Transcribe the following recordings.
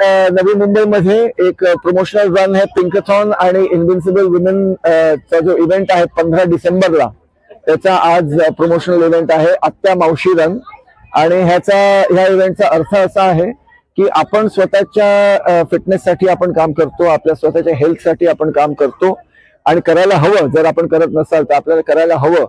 नवी मुंबईमध्ये एक प्रमोशनल रन आहे पिंकथॉन आणि इन्व्हिन्सिबल वुमेन चा जो इव्हेंट आहे पंधरा डिसेंबरला त्याचा आज प्रमोशनल इव्हेंट आहे आत्या मावशी रन आणि ह्याचा ह्या इव्हेंटचा अर्थ असा आहे की आपण स्वतःच्या फिटनेससाठी आपण काम करतो आपल्या स्वतःच्या हेल्थसाठी आपण काम करतो. आणि करायला हवं जर आपण करत नसाल तर आपल्याला करायला हवं.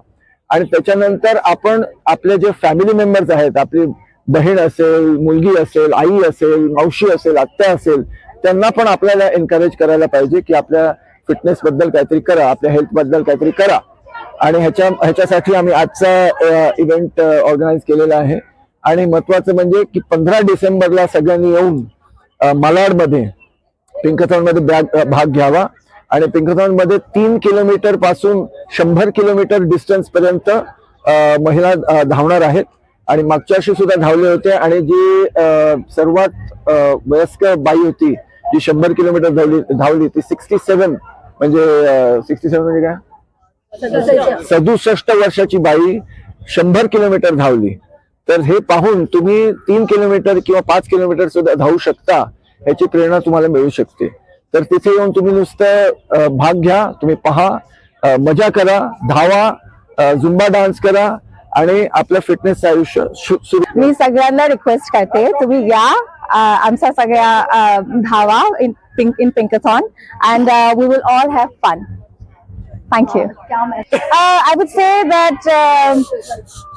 आणि त्याच्यानंतर आपण आपले जे फॅमिली मेंबर्स आहेत आपली बहीण असेल मुलगी असेल आई असेल मावशी असेल आत्या असेल त्यांना पण आपल्याला एनकरेज करायला पाहिजे की आपल्या फिटनेस बद्दल काहीतरी करा आपल्या हेल्थबद्दल काहीतरी करा. आणि ह्याच्या ह्याच्यासाठी आम्ही आजचा इव्हेंट ऑर्गनाईज केलेला आहे. आणि महत्वाचं म्हणजे की पंधरा डिसेंबरला सगळ्यांनी येऊन मालाडमध्ये पिंकथॉनमध्ये मध्ये बॅग भाग घ्यावा. आणि पिंकथॉनमध्ये तीन किलोमीटरपासून शंभर किलोमीटर डिस्टन्स पर्यंत महिला धावणार आहेत. आणि मागच्या वर्षी सुद्धा धावले होते आणि जी सर्वात वयस्कर बाई होती जी शंभर किलोमीटर धावली धावली ती सिक्स्टी सेवन म्हणजे सिक्स्टी सेवन म्हणजे काय? सदुसष्ट वर्षाची बाई शंभर किलोमीटर धावली. तर हे पाहून तुम्ही तीन किलोमीटर किंवा पाच किलोमीटर सुद्धा धावू शकता याची प्रेरणा तुम्हाला मिळू शकते. तर तिथे येऊन तुम्ही नुसतं भाग घ्या तुम्ही पहा मजा करा धावा झुंबा डान्स करा आणि आपलं फिटनेस आयुष्य सुरू मी सगळ्यांना रिक्वेस्ट करते तुम्ही या आमचा सगळ्या धावा in pink in pinkathon and we will all have fun thank you I would say that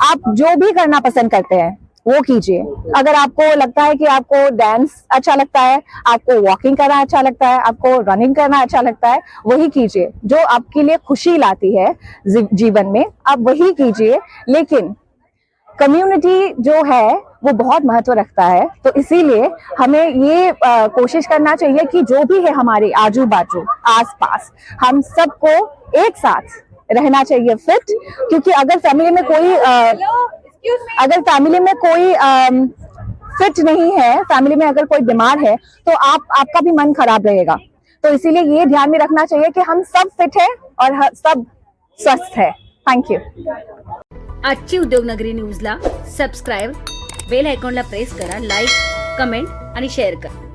आप जो भी करना पसंद करते हैं वो कीजिए। अगर आपको लगता है कि आपको डांस अच्छा लगता है आपको वॉकिंग करना अच्छा लगता है आपको रनिंग करना अच्छा लगता है वही कीजिए। जो आपके लिए खुशी लाती है जीवन में आप वही कीजिए। लेकिन कम्युनिटी जो है वो बहुत महत्व रखता है। तो इसीलिए हमें ये अ, कोशिश करना चाहिए कि जो भी है हमारे आजू बाजू आस पास हम सबको एक साथ रहना चाहिए फिट क्योंकि अगर फैमिली में कोई अ, अगर फैमिली में कोई फिट नहीं है फैमिली में अगर कोई बीमार है तो आप, आपका भी मन खराब रहेगा। तो इसीलिए ये ध्यान में रखना चाहिए कि हम सब फिट है और सब स्वस्थ है। थैंक यू अच्छी उद्योग आजची उद्योगनगरी न्यूजला सबस्क्राईब बेल आयकॉनला प्रेस करा लाइक कमेंट शेअर करा.